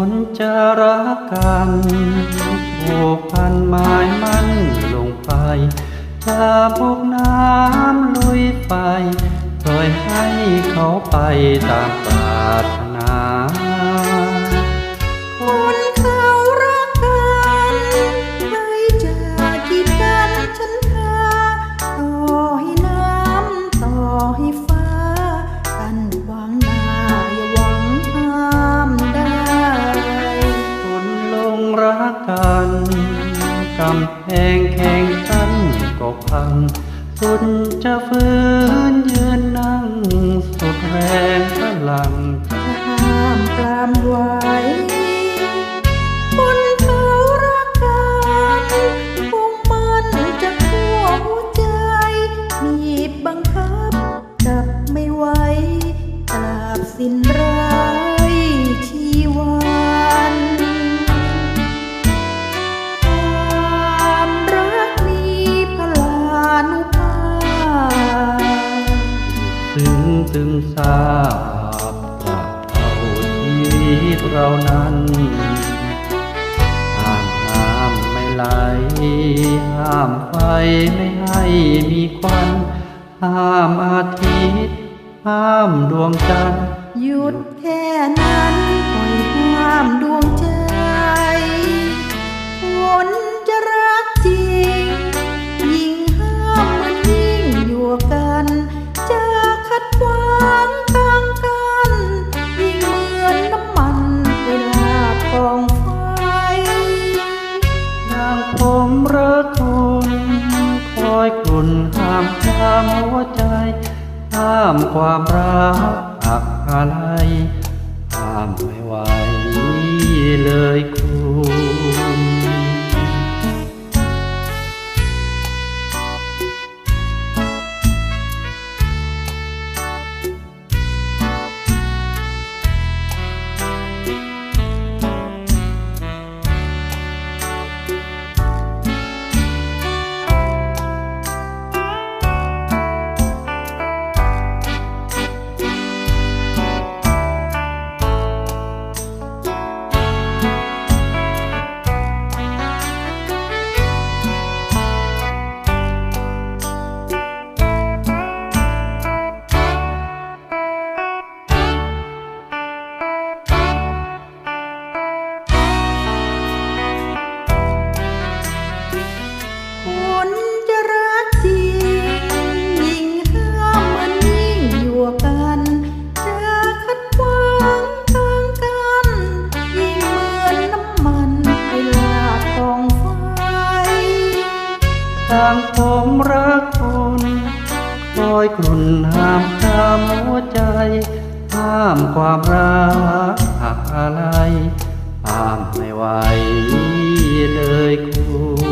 คนจะรักกันผูกพันหมายมั่นลงไปจะพวกน้ำลุยไปล่อยให้เขาไปตามปรารำแพงแข่งกันก็พัง สุดจะฟื้นยืนนั่ง สุดแรงพลังห้ามปรามไว้ ซึ้งทราบตราเท่าชีวิตเรานั้นห้ามน้ำไม่ไหลห้ามไฟไม่ให้มีควันห้ามอาทิตย์ห้ามดวงจันทร์หยุดแค่นั้นปล่อยห้ามดวงจคนทร์ ห้ามความหัวใจ ห้ามความรักอักอะไรห้ามไม่ไหวเลยคุณ ทางผมรักคุณคอยกลุ่นห้ามตามหัวใจ ห้ามความรักหักอะไร ห้ามไม่ไหวเลยคุณ